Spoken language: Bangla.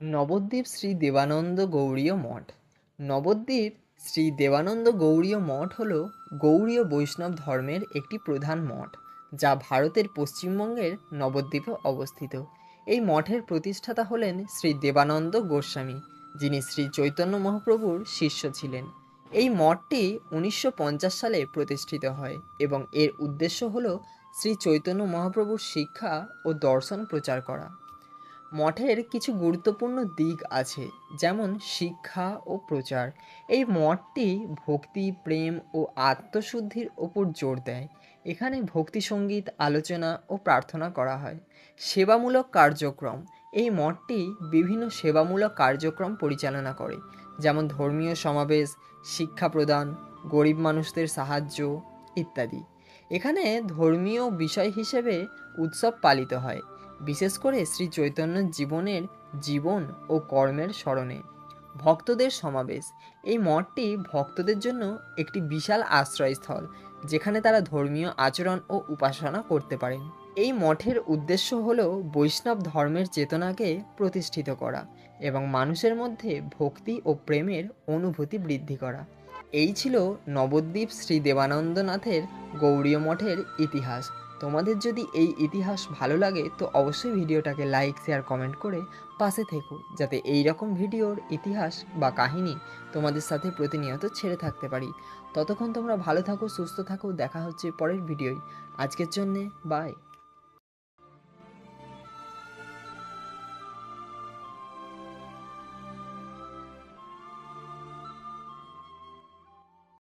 নবদ্বীপ শ্রী দেবানন্দ গৌড়ীয় মঠ। নবদ্বীপ শ্রী দেবানন্দ গৌড়ীয় মঠ হল গৌড়ীয় বৈষ্ণব ধর্মের একটি প্রধান মঠ, যা ভারতের পশ্চিমবঙ্গের নবদ্বীপে অবস্থিত। এই মঠের প্রতিষ্ঠাতা হলেন শ্রী দেবানন্দ গোস্বামী, যিনি শ্রী চৈতন্য মহাপ্রভুর শিষ্য ছিলেন। এই মঠটি উনিশশো পঞ্চাশ সালে প্রতিষ্ঠিত হয় এবং এর উদ্দেশ্য হল শ্রী চৈতন্য মহাপ্রভুর শিক্ষা ও দর্শন প্রচার করা। মঠের কিছু গুরুত্বপূর্ণ দিক আছে, যেমন শিক্ষা ও প্রচার। এই মঠটি ভক্তি, প্রেম ও আত্মশুদ্ধির ওপর জোর দেয়। এখানে ভক্তি সংগীত, আলোচনা ও প্রার্থনা করা হয়। সেবামূলক কার্যক্রম। এই মঠটি বিভিন্ন সেবামূলক কার্যক্রম পরিচালনা করে, যেমন ধর্মীয় সমাবেশ, শিক্ষা প্রদান, গরিব মানুষদের সাহায্য ইত্যাদি। এখানে ধর্মীয় বিষয় হিসেবে উৎসব পালিত হয়। বিশেষ করে শ্রী চৈতন্যের জীবনের জীবন ও কর্মের স্মরণে। ভক্তদের সমাবেশ। এই মঠটি ভক্তদের জন্য একটি বিশাল আশ্রয়স্থল, যেখানে তারা ধর্মীয় আচরণ ও উপাসনা করতে পারেন। এই মঠের উদ্দেশ্য হল বৈষ্ণব ধর্মের চেতনাকে প্রতিষ্ঠিত করা এবং মানুষের মধ্যে ভক্তি ও প্রেমের অনুভূতি বৃদ্ধি করা। এই ছিল নবদ্বীপ শ্রী দেবানন্দনাথের গৌড়ীয় মঠের ইতিহাস। তোমাদের যদি এই ইতিহাস ভালো লাগে, তো অবশ্যই ভিডিওটাকে লাইক শেয়ার কমেন্ট করে পাশে থেকো, যাতে এই রকম ভিডিওর ইতিহাস বা কাহিনী তোমাদের সাথে প্রতিনিয়ত ছেড়ে থাকতে পারি। ততক্ষণ তোমরা ভালো থাকো, সুস্থ থাকো, দেখা হচ্ছে পরের ভিডিওই আজকের জন্যে বাই